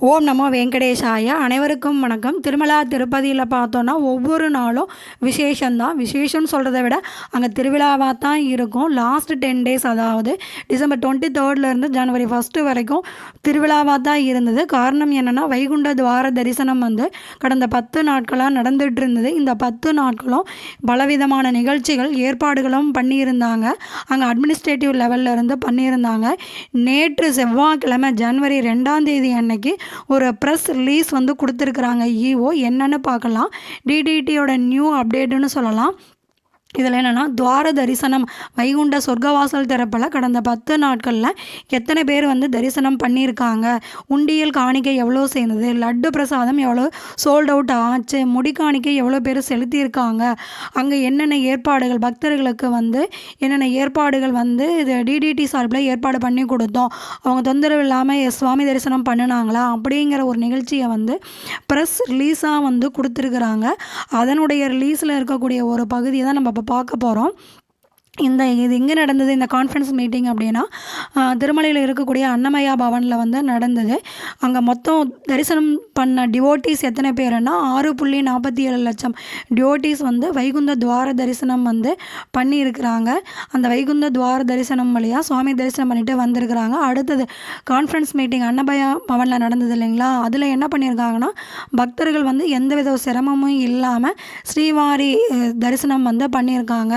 ஓம் நமோ வெங்கடேஷாய. அனைவருக்கும் வணக்கம். திருமலா திருப்பதியில் பார்த்தோன்னா ஒவ்வொரு நாளும் விசேஷந்தான் விசேஷம்னு சொல்கிறத விட அங்கே திருவிழாவாக தான் இருக்கும். லாஸ்ட் டென் டேஸ் அதாவது டிசம்பர் டுவெண்ட்டி தேர்ட்லேருந்து ஜனவரி ஃபஸ்ட்டு வரைக்கும் திருவிழாவாக தான் இருந்தது. காரணம் என்னென்னா வைகுண்ட துவார தரிசனம் வந்து கடந்த பத்து நாட்களாக நடந்துகிட்டு இருந்தது. இந்த பத்து நாட்களும் பலவிதமான நிகழ்ச்சிகள் ஏற்பாடுகளும் பண்ணியிருந்தாங்க. அங்கே அட்மினிஸ்ட்ரேட்டிவ் லெவல்ல இருந்து பண்ணியிருந்தாங்க. நேற்று செவ்வாய்க்கிழமை ஜனவரி ரெண்டாம் தேதி அன்னைக்கு ஒரு ப்ரெஸ் ரிலீஸ் வந்து கொடுத்துருக்குறாங்க. இஓ என்னன்னு பார்க்கலாம். டிடிடியோட நியூ அப்டேட்டுன்னு சொல்லலாம். இதில் என்னென்னா துவார தரிசனம். வைகுண்ட சொர்க்கவாசல் திறப்பில் கடந்த பத்து நாட்களில் எத்தனை பேர் வந்து தரிசனம் பண்ணியிருக்காங்க? உண்டியல் காணிக்கை எவ்வளோ சேர்ந்தது? லட்டு பிரசாதம் எவ்வளோ சோல்ட் அவுட் ஆச்சு? முடி காணிக்கை எவ்வளோ பேர் செலுத்தியிருக்காங்க? அங்கே என்னென்ன ஏற்பாடுகள்? பக்தர்களுக்கு வந்து என்னென்ன ஏற்பாடுகள் வந்து இது டிடிடி சார்பில் ஏற்பாடு பண்ணி கொடுத்தோம். அவங்க தொந்தரவு இல்லாமல் சுவாமி தரிசனம் பண்ணினாங்களா? அப்படிங்கிற ஒரு நிகழ்ச்சியை வந்து ப்ரெஸ் ரிலீஸாக வந்து கொடுத்துருக்குறாங்க. அதனுடைய ரிலீஸில் இருக்கக்கூடிய ஒரு பகுதியை தான் நம்ம பார்க்க போகிறோம் இந்த இது எங்கே நடந்தது இந்த கான்ஃபரன்ஸ் மீட்டிங் அப்படின்னா திருமலையில் இருக்கக்கூடிய அன்னமயா பவனில் வந்து நடந்தது. அங்கே மொத்தம் தரிசனம் பண்ண டிவோட்டீஸ் எத்தனை பேருன்னா ஆறு புள்ளி நாற்பத்தி ஏழு லட்சம் டிவோட்டீஸ் வந்து வைகுந்த துவார தரிசனம் வந்து பண்ணியிருக்கிறாங்க. அந்த வைகுந்த துவார தரிசனம் வழியாக சுவாமி தரிசனம் பண்ணிட்டு வந்திருக்கிறாங்க. அடுத்தது கான்ஃபரன்ஸ் மீட்டிங் அன்னபயா பவனில் நடந்தது இல்லைங்களா? அதில் என்ன பண்ணியிருக்காங்கன்னா பக்தர்கள் வந்து எந்தவித சிரமமும் இல்லாமல் ஸ்ரீவாரி தரிசனம் வந்து பண்ணியிருக்காங்க.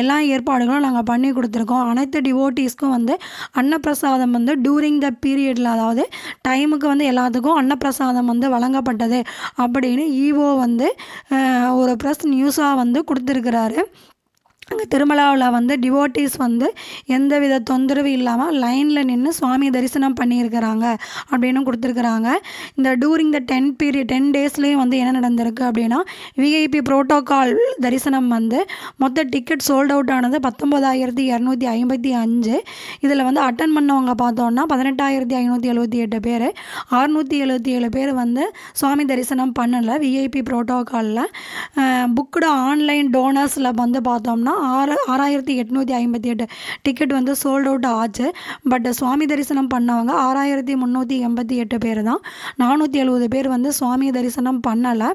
எல்லாம் ஏற்பாடு ஏற்பாடுகளும் நாங்கள் பண்ணி கொடுத்துருக்கோம். அனைத்து டிவோட்டீஸ்க்கும் வந்து அன்னப்பிரசாதம் வந்து டூரிங் த பீரியடில் அதாவது டைமுக்கு வந்து எல்லாத்துக்கும் அன்னப்பிரசாதம் வந்து வழங்கப்பட்டது. அப்படின்னு ஈஓ வந்து ஒரு ப்ரெஸ் நியூஸாக வந்து கொடுத்துருக்கிறாரு. அங்கே திருமலாவில் வந்து டிவோட்டீஸ் வந்து எந்தவித தொந்தரவு இல்லாமல் லைனில் நின்று சுவாமி தரிசனம் பண்ணியிருக்கிறாங்க அப்படின்னு கொடுத்துருக்குறாங்க. இந்த during the ten period ten டேஸ்லேயும் வந்து என்ன நடந்திருக்கு அப்படின்னா விஐபி புரோட்டோகால் தரிசனம் வந்து மொத்த டிக்கெட் சோல்ட் அவுட் ஆனது பத்தொம்போதாயிரத்தி இரநூத்தி ஐம்பத்தி அஞ்சு. இதில் வந்து அட்டன் பண்ணவங்க பார்த்தோன்னா பதினெட்டாயிரத்தி ஐநூற்றி எழுபத்தி எட்டு பேர். அறுநூற்றி எழுபத்தி ஏழு பேர் வந்து சுவாமி தரிசனம் பண்ணலை விஐபி புரோட்டோகாலில் புக்குடு ஆன்லைன் டோனர்ஸில் வந்து பார்த்தோம்னா ஆறு ஆறாயிரத்தி எட்நூற்றி ஐம்பத்தி எட்டு டிக்கெட் வந்து சோல்ட் அவுட் ஆச்சு. பட் சுவாமி தரிசனம் பண்ணவங்க ஆறாயிரத்தி முந்நூற்றி எண்பத்தி எட்டு பேர் தான். நானூற்றி எழுபது பேர் வந்து சுவாமி தரிசனம் பண்ணலை.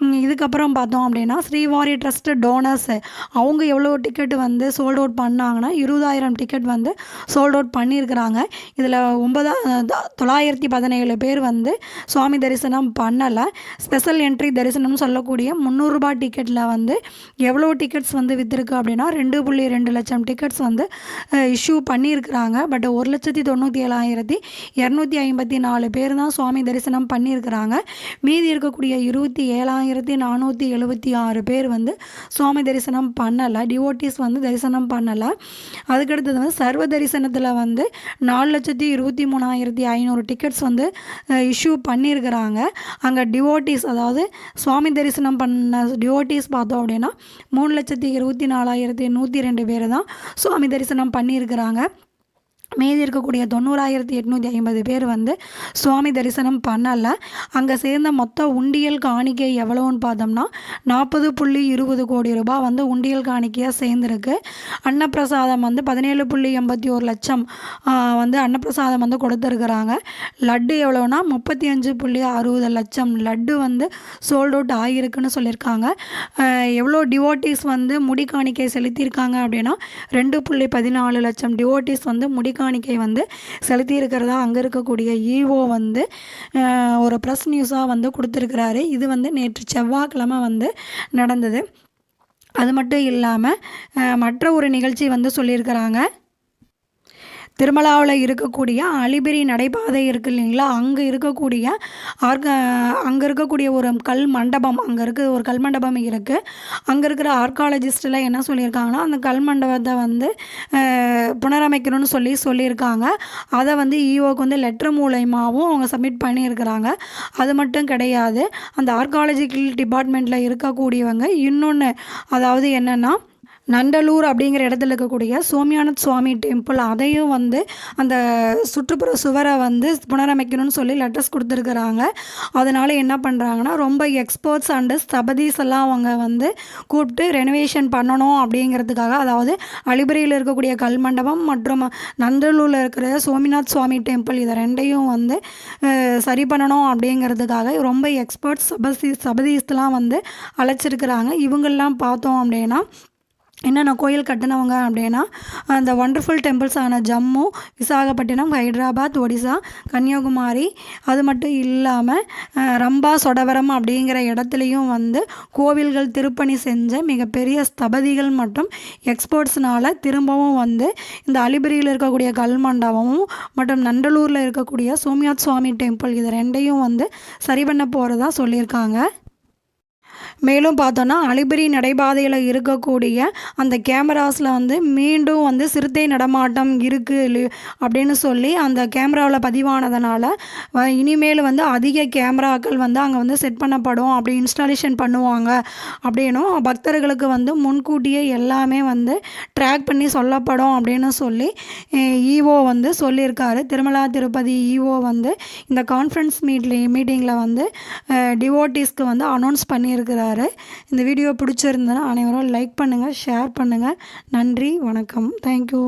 இதுக்கப்புறம் பார்த்தோம் அப்படின்னா ஸ்ரீவாரி ட்ரஸ்ட் டோனர்ஸ் அவங்க எவ்வளோ டிக்கெட் வந்து சோல்ட் அவுட் பண்ணாங்கன்னா இருபதாயிரம் டிக்கெட் வந்து சோல்ட் அவுட் பண்ணியிருக்கிறாங்க. இதில் ஒன்பதா த- தொள்ளாயிரத்தி பதினேழு பேர் வந்து சுவாமி தரிசனம் பண்ணலை. ஸ்பெஷல் என்ட்ரி தரிசனம்னு சொல்லக்கூடிய முந்நூறுரூபா டிக்கெட்டில் வந்து எவ்வளோ டிக்கெட்ஸ் வந்து விற்றுருக்கு அப்படின்னா ரெண்டு புள்ளி ரெண்டு லட்சம் டிக்கெட்ஸ் வந்து இஷ்யூ பண்ணியிருக்கிறாங்க. பட் ஒரு லட்சத்தி தொண்ணூற்றி ஏழாயிரத்தி இரநூத்தி ஐம்பத்தி நாலு பேர் தான் சுவாமி தரிசனம் பண்ணியிருக்கிறாங்க. மீதி இருக்கக்கூடிய இருபத்தி ஏழாயிரத்தி நானூற்றி எழுபத்தி ஆறு பேர் வந்து சுவாமி தரிசனம் பண்ணலை. டிவோட்டிஸ் வந்து தரிசனம் பண்ணலை. அதுக்கடுத்தது வந்து சர்வ தரிசனத்தில் வந்து நாலு லட்சத்தி இருபத்தி மூணாயிரத்தி ஐநூறு டிக்கெட்ஸ் வந்து இஷ்யூ பண்ணியிருக்கிறாங்க. அங்கே டிவோட்டிஸ் அதாவது சுவாமி தரிசனம் பண்ண டிவோட்டிஸ் பார்த்தோம் அப்படின்னா மூணு லட்சத்தி இருபத்தி ஆயிரத்தி நூற்றி ரெண்டு பேர் தான் சுவாமி தரிசனம் பண்ணியிருக்கிறாங்க. மீதி இருக்கக்கூடிய தொண்ணூறாயிரத்தி எட்நூற்றி ஐம்பது பேர் வந்து சுவாமி தரிசனம் பண்ணலை. அங்கே சேர்ந்த மொத்த உண்டியல் காணிக்கை எவ்வளோன்னு பார்த்தோம்னா நாற்பது புள்ளி இருபது கோடி ரூபாய் வந்து உண்டியல் காணிக்கையாக சேர்ந்துருக்கு. அன்னப்பிரசாதம் வந்து பதினேழு புள்ளி எண்பத்தி ஒரு லட்சம் வந்து அன்னப்பிரசாதம் வந்து கொடுத்துருக்குறாங்க. லட்டு எவ்வளோனா முப்பத்தி அஞ்சு புள்ளி அறுபது லட்சம் லட்டு வந்து சோல்ட் அவுட் ஆகியிருக்குன்னு சொல்லியிருக்காங்க. எவ்வளோ டிவோட்டிஸ் வந்து முடி காணிக்கை செலுத்தியிருக்காங்க அப்படின்னா ரெண்டு புள்ளி பதினாலு லட்சம் டிவோட்டிஸ் வந்து முடி காணிக்கை வந்து செலுத்தியிருக்கிறதா அங்கே இருக்கக்கூடிய ஈஓ வந்து ஒரு ப்ரெஸ் நியூஸாக வந்து கொடுத்துருக்கிறாரு. இது வந்து நேற்று செவ்வாய்க்கிழமை வந்து நடந்தது. அது மட்டும் இல்லாமல் மற்ற ஒரு நிகழ்ச்சி வந்து சொல்லியிருக்கிறாங்க. திருமலாவில் இருக்கக்கூடிய அலிபிரி நடைபாதை இருக்கு இல்லைங்களா? அங்கே இருக்கக்கூடிய ஆர்க அங்கே இருக்கக்கூடிய ஒரு கல் மண்டபம் அங்கே இருக்க ஒரு கல் மண்டபம் இருக்குது அங்கே இருக்கிற ஆர்காலஜிஸ்டெலாம் என்ன சொல்லியிருக்காங்கன்னா அந்த கல் மண்டபத்தை வந்து புனரமைக்கணும்னு சொல்லி சொல்லியிருக்காங்க. அதை வந்து ஈஓக்கு வந்து லெட்டர் மூலயமாவும் அவங்க சப்மிட் பண்ணியிருக்கிறாங்க. அது மட்டும் கிடையாது. அந்த ஆர்காலஜிக்கல் டிபார்ட்மெண்ட்டில் இருக்கக்கூடியவங்க இன்னொன்று அதாவது என்னென்னா நண்டலூர் அப்படிங்கிற இடத்துல இருக்கக்கூடிய சோமியானத் சுவாமி டெம்பிள் அதையும் வந்து அந்த சுற்றுப்புற சுவரை வந்து புனரமைக்கணும்னு சொல்லி லெட்டர்ஸ் கொடுத்துருக்குறாங்க. அதனால் என்ன பண்ணுறாங்கன்னா ரொம்ப எக்ஸ்பர்ட்ஸ் அண்டு ஸ்தபதிஸ் எல்லாம் அவங்க வந்து கூப்பிட்டு ரெனோவேஷன் பண்ணணும் அப்படிங்கிறதுக்காக அதாவது அலிபுரியில் இருக்கக்கூடிய கல்மண்டபம் மற்றும் நந்தலூரில் இருக்கிற சோமிநாத் சுவாமி டெம்பிள் இதை ரெண்டையும் வந்து சரி பண்ணணும் அப்படிங்கிறதுக்காக ரொம்ப எக்ஸ்பர்ட்ஸ் சபதி சபதீஸ்லாம் வந்து அழைச்சிருக்கிறாங்க. இவங்கெல்லாம் பார்த்தோம் அப்படின்னா என்னென்ன கோயில் கட்டினவங்க அப்படின்னா அந்த ஒண்டர்ஃபுல் டெம்பிள்ஸான ஜம்மு விசாகப்பட்டினம் ஹைதராபாத் ஒடிசா கன்னியாகுமரி அது மட்டும் இல்லாமல் ரம்பா சொடவரம் அப்படிங்கிற இடத்துலையும் வந்து கோவில்கள் திருப்பணி செஞ்ச மிகப்பெரிய ஸ்தபதிகள் மற்றும் எக்ஸ்போர்ட்ஸ்னால் திரும்பவும் வந்து இந்த அலிபுரியில் இருக்கக்கூடிய கல்மண்டபமும் மற்றும் நண்டலூரில் இருக்கக்கூடிய சோமியாத் சுவாமி டெம்பிள் இது ரெண்டையும் வந்து சரி பண்ண போகிறதா சொல்லியிருக்காங்க. மேலும் பார்த்தோன்னா அலிபரி நடைபாதையில் இருக்கக்கூடிய அந்த கேமராஸில் வந்து மீண்டும் வந்து சிறுத்தை நடமாட்டம் இருக்குது அப்படின்னு சொல்லி அந்த கேமராவில் பதிவானதுனால வ- இனிமேல் வந்து அதிக கேமராக்கள் வந்து அங்கே வந்து செட் பண்ணப்படும் அப்படி இன்ஸ்டாலேஷன் பண்ணுவாங்க அப்படின்னும் பக்தர்களுக்கு வந்து முன்கூட்டியே எல்லாமே வந்து ட்ராக் பண்ணி சொல்லப்படும் அப்படின்னு சொல்லி ஈஓ வந்து சொல்லியிருக்காரு. திருமலா திருப்பதி ஈஓ வந்து இந்த கான்ஃபரன்ஸ் மீட்லி மீட்டிங்கில் வந்து டிவோட்டிஸ்க்கு வந்து அனௌன்ஸ் பண்ணியிருக்கிறார். இந்த வீடியோ பிடிச்சிருந்ததுன்னா அனைவரும் லைக் பண்ணுங்கள் ஷேர் பண்ணுங்கள் நன்றி வணக்கம். தேங்க்யூ